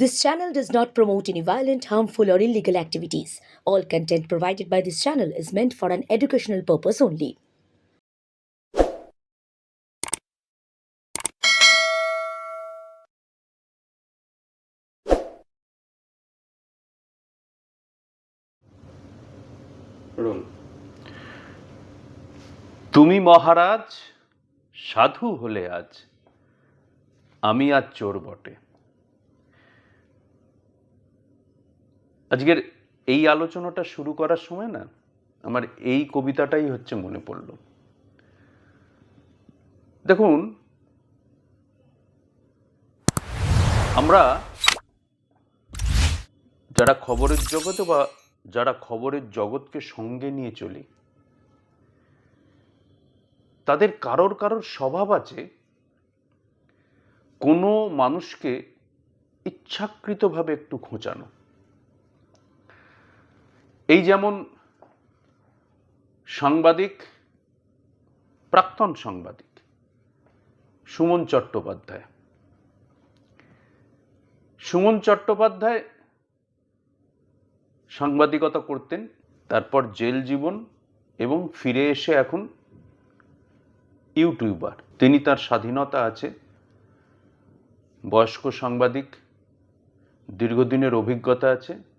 This channel does not promote any violent, harmful, or illegal activities. All content provided by this channel is meant for an educational purpose only. তুমি মহারাজ সাধু হলে আজ আমি আজ চোর বটে আজকের এই আলোচনাটা শুরু করার সময় না, আমার এই কবিতাটাই হচ্ছে মনে পড়ল। দেখুন, আমরা যারা খবরের জগতে বা যারা খবরের জগৎকে সঙ্গে নিয়ে চলি, তাদের কারোর কারোর স্বভাব আছে, কোনো মানুষকে ইচ্ছাকৃতভাবে একটু খোঁচানো। এই যেমন সাংবাদিক, প্রাক্তন সাংবাদিক সুমন চট্টোপাধ্যায়। সুমন চট্টোপাধ্যায় সাংবাদিকতা করতেন, তারপর জেল জীবন এবং ফিরে এসে এখন ইউটিউবার। তিনি তার স্বাধীনতা আছে, বয়স্ক সাংবাদিক, দীর্ঘদিনের অভিজ্ঞতা আছে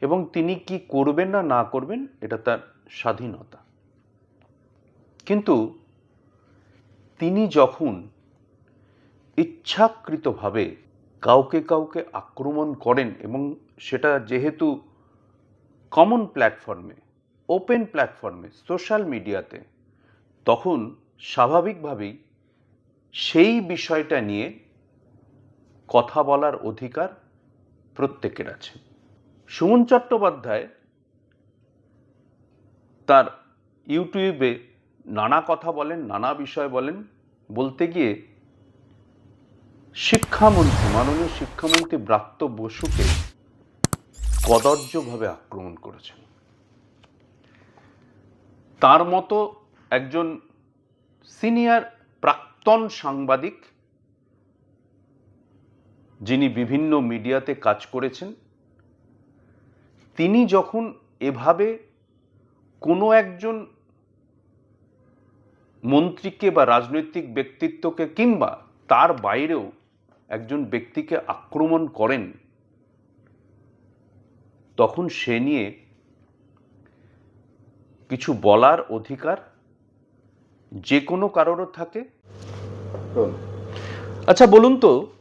এবং তিনি কি করবেন না না করবেন, এটা তার স্বাধীনতা। কিন্তু তিনি যখন ইচ্ছাকৃতভাবে কাউকে কাউকে আক্রমণ করেন এবং সেটা যেহেতু কমন প্ল্যাটফর্মে ওপেন প্ল্যাটফর্মে সোশ্যাল মিডিয়াতে তখন স্বাভাবিকভাবেই সেই বিষয়টা নিয়ে কথা বলার অধিকার প্রত্যেকের আছে। সুমন চট্টোপাধ্যায় তার ইউটিউবে নানা কথা বলেন, নানা বিষয় বলেন। বলতে গিয়ে শিক্ষামন্ত্রী, মাননীয় শিক্ষামন্ত্রী ব্রাত্য বসুকে কদর্যভাবে আক্রমণ করেছেন। তার মতো একজন সিনিয়র প্রাক্তন সাংবাদিক যিনি বিভিন্ন মিডিয়াতে কাজ করেছেন তিনি যখন এভাবে কোনো একজন মন্ত্রীকে বা রাজনৈতিক ব্যক্তিত্বকে কিংবা তার বাইরেও একজন ব্যক্তিকে আক্রমণ করেন তখন সে নিয়ে কিছু বলার অধিকার যে কোনো কারোরও থাকে। আচ্ছা বলুন তো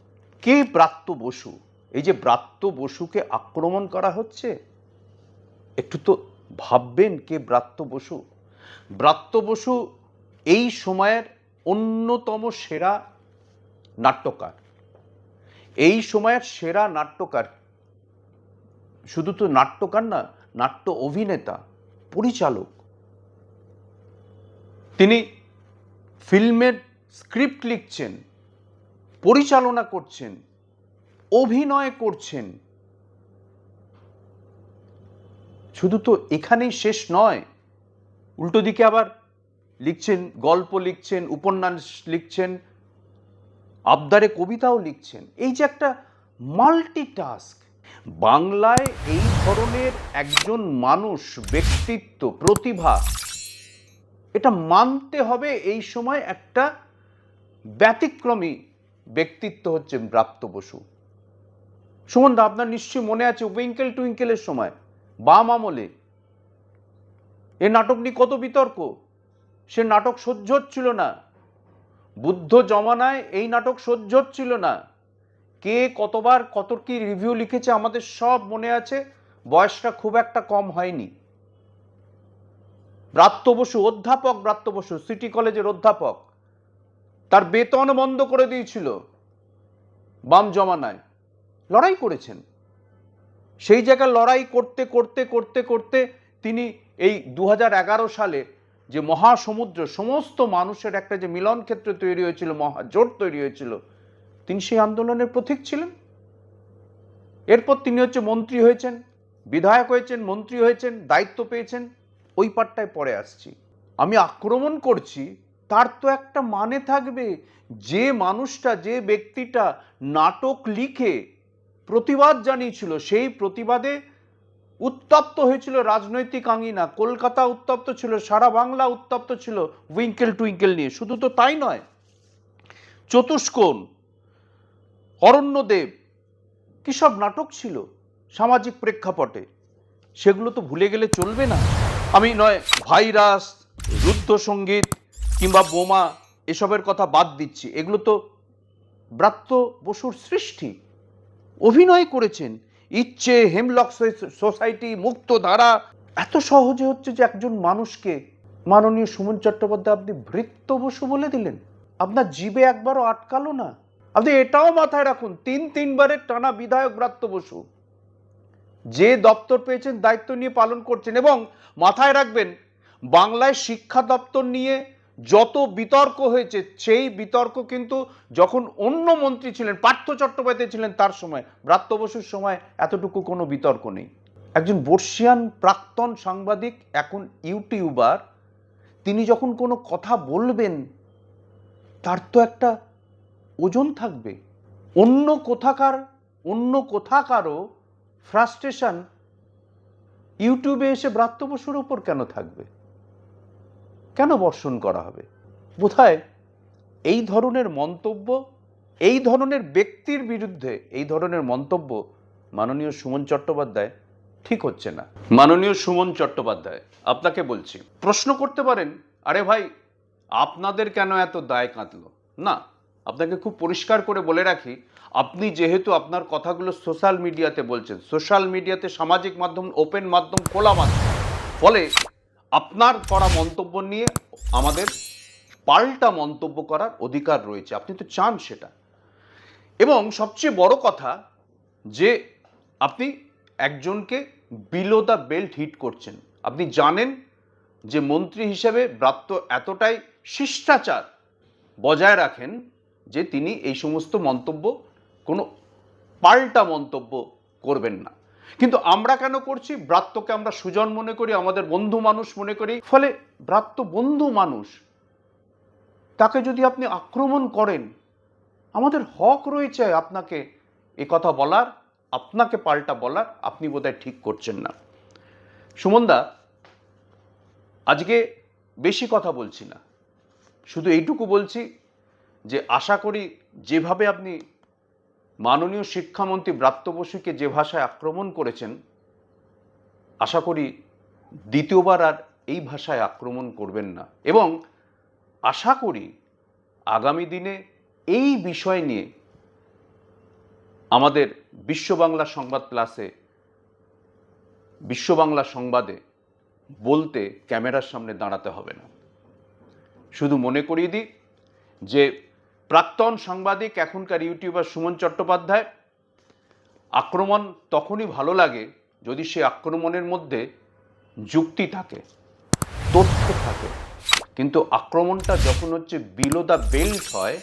কে ব্রাত্য বসু? এই যে ব্রাত্য বসুকে আক্রমণ করা হচ্ছে একটু তো ভাববেন কে ব্রাত্য বসু। ব্রাত্য বসু এই সময়ের অন্যতম সেরা নাট্যকার। এই সময়ের সেরা নাট্যকার শুধু তো নাট্যকার না, নাট্য অভিনেতা, পরিচালক। তিনি ফিল্মের স্ক্রিপ্ট লিখছেন, পরিচালনা করছেন, অভিনয় করছেন। শুধু তো এখানেই শেষ নয়, উল্টো দিকে আবার লিখছেন, গল্প লিখছেন, উপন্যাস লিখছেন, আবদারে কবিতাও লিখছেন। এই যে একটা মাল্টিটাস্ক বাংলায় এই ধরনের একজন মানুষ, ব্যক্তিত্ব, প্রতিভা, এটা মানতে হবে এই সময় একটা ব্যতিক্রমী ব্যক্তিত্ব হচ্ছে প্রাপ্ত বসু। সুমনদা আপনার নিশ্চয়ই মনে আছে, উইঙ্কেল টুইঙ্কেলের সময়। বাম আমলে। এ নাটক নিয়ে কত বিতর্ক? সে নাটক সহ্য হচ্ছিল না। বুদ্ধ জমানায় এই নাটক সহ্য হচ্ছিল না। কে কতবার কত কি রিভিউ লিখেছে আমাদের সব মনে আছে, বয়সটা খুব একটা কম হয়নি। ব্রাত্য বসু অধ্যাপক ব্রাত্য বসু সিটি কলেজের অধ্যাপক, তার বেতন বন্ধ করে দিয়েছিল বাম জমানায়। লড়াই করেছেন। সেই জায়গায় লড়াই করতে করতে করতে করতে তিনি এই দু হাজার এগারো সালে যে মহাসমুদ্র, সমস্ত মানুষের একটা যে মিলন ক্ষেত্র তৈরি হয়েছিল, মহাজোট তৈরি হয়েছিল, তিনি সেই আন্দোলনের প্রতীক ছিলেন। এরপর তিনি হচ্ছে মন্ত্রী হয়েছেন, বিধায়ক হয়েছেন, মন্ত্রী হয়েছেন, দায়িত্ব পেয়েছেন, ওই পাটটায় পরে আসছি। আমি আক্রমণ করছি, তার তো একটা মানে থাকবে, যে মানুষটা, যে ব্যক্তিটা নাটক লিখে প্রতিবাদ জানিয়েছিল, সেই প্রতিবাদে উত্তপ্ত হয়েছিল রাজনৈতিক আঙ্গিনা কলকাতা উত্তপ্ত ছিল, সারা বাংলা উত্তপ্ত ছিল উইঙ্কেল টুইঙ্কেল নিয়ে। শুধু তো তাই নয়, চতুষ্কোণ, অরণ্যদেব, কী সব নাটক ছিল সামাজিক প্রেক্ষাপটে? সেগুলো তো ভুলে গেলে চলবে না। আমি নয়, ভাইরাস যুদ্ধ সংগীত কিংবা বোমা, এসবের কথা বাদ দিচ্ছি। এগুলো তো ব্রাত্য বসুর সৃষ্টি। অভিনয় করেছেন। ইচ্ছে, হেমলক সোসাইটি, মুক্ত ধারা। এত সহজে হচ্ছে যে একজন মানুষকে মাননীয় সুমন চট্টোপাধ্যায় আপনি ভৃত্য বসু বলে দিলেন। আপনার জীবে একবারও আটকালো না। আপনি এটাও মাথায় রাখুন, তিন তিনবারের টানা বিধায়ক ব্রাত্য বসু। যে দপ্তর পেয়েছেন, দায়িত্ব নিয়ে পালন করছেন এবং মাথায় রাখবেন, বাংলায় শিক্ষা দপ্তর নিয়ে যত বিতর্ক হয়েছে, সেই বিতর্ক কিন্তু যখন অন্য মন্ত্রী ছিলেন, পার্থ চট্টোপাধ্যায় ছিলেন তার সময়, ব্রাত্য বসুর সময় এতটুকু কোনো বিতর্ক নেই। একজন বর্ষিয়ান প্রাক্তন সাংবাদিক, এখন ইউটিউবার, তিনি যখন কোনো কথা বলবেন, তার তো একটা ওজন থাকবে। অন্য কোথাকার, অন্য কোথাকারও ফ্রাস্ট্রেশন ইউটিউবে এসে ব্রাত্য বসুর ওপর কেন থাকবে? কেন বর্ষণ করা হবে? বোধহয় এই ধরনের মন্তব্য, এই ধরনের ব্যক্তির বিরুদ্ধে এই ধরনের মন্তব্য মাননীয় সুমন চট্টোপাধ্যায় ঠিক হচ্ছে না। মাননীয় সুমন চট্টোপাধ্যায়, আপনাকে বলছি, প্রশ্ন করতে পারেন, আরে ভাই, আপনাদের কেন এত দায় কাঁদল? না, আপনাকে খুব পরিষ্কার করে বলে রাখি, আপনি যেহেতু আপনার কথাগুলো সোশ্যাল মিডিয়াতে বলছেন, সোশ্যাল মিডিয়াতে সামাজিক মাধ্যম, ওপেন মাধ্যম, খোলা মাধ্যম, ফলে আপনার করা মন্তব্য নিয়ে আমাদের পাল্টা মন্তব্য করার অধিকার রয়েছে। আপনি তো চান সেটা। এবং সবচেয়ে বড় কথা যে আপনি একজনকে বিলো দ্য বেল্ট হিট করছেন। আপনি জানেন যে মন্ত্রী হিসেবে ব্রাত্য এতটাই শিষ্টাচার বজায় রাখেন যে তিনি এই সমস্ত মন্তব্য কোনো পাল্টা মন্তব্য করবেন না। কিন্তু আমরা কেন করছি? ব্রাত্যকে আমরা সুজন মনে করি, আমাদের বন্ধু মানুষ মনে করি। ফলে ব্রাত্য বন্ধু মানুষ, তাকে যদি আপনি আক্রমণ করেন, আমাদের হক রয়েছে আপনাকে এ কথা বলার, আপনাকে পাল্টা বলার, আপনি বোধহয় ঠিক করছেন না। সুমনদা, আজকে বেশি কথা বলছি না। শুধু এইটুকু বলছি যে, আশা করি যেভাবে আপনি মাননীয় শিক্ষামন্ত্রী ব্রাত্য বসুকে যে ভাষায় আক্রমণ করেছেন, আশা করি দ্বিতীয়বার আর এই ভাষায় আক্রমণ করবেন না। এবং আশা করি আগামী দিনে এই বিষয় নিয়ে আমাদের বিশ্ব বাংলা সংবাদ প্লাসে বিশ্ব বাংলা সংবাদে বলতে ক্যামেরার সামনে দাঁড়াতে হবে না। শুধু মনে করিয়ে দিই যে প্রাক্তন সাংবাদিক, এখনকার ইউটিউবার সুমন চট্টোপাধ্যায়। আক্রমণ তখনই ভালো লাগে যদি সে আক্রমণের মধ্যে যুক্তি থাকে, তথ্য থাকে। কিন্তু আক্রমণটা যখন হচ্ছে বিলো দ্য বেল্ট হয়,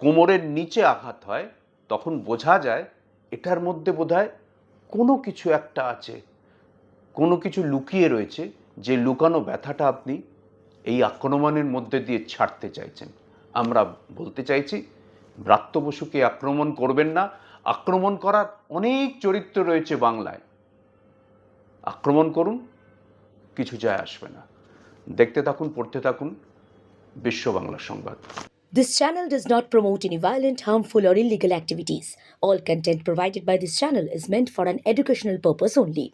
কোমরের নিচে আঘাত হয়, তখন বোঝা যায় এটার মধ্যে বোধহয় কোনো কিছু একটা আছে, কোনো কিছু লুকিয়ে রয়েছে যে লুকানো ব্যথাটা আপনি এই আক্রমণের মধ্যে দিয়ে ছাড়তে চাইছেন। আমরা বলতে চাইছি ব্রাত্য বসুকে আক্রমণ করবেন না আক্রমণ করার অনেক চরিত্র রয়েছে বাংলায় আক্রমণ করুন কিছু যায় আসবে না দেখতে থাকুন পড়তে থাকুন বিশ্ব বাংলা সংবাদ This channel does not promote any violent, harmful, or illegal activities. All content provided by this channel is meant for an educational purpose only.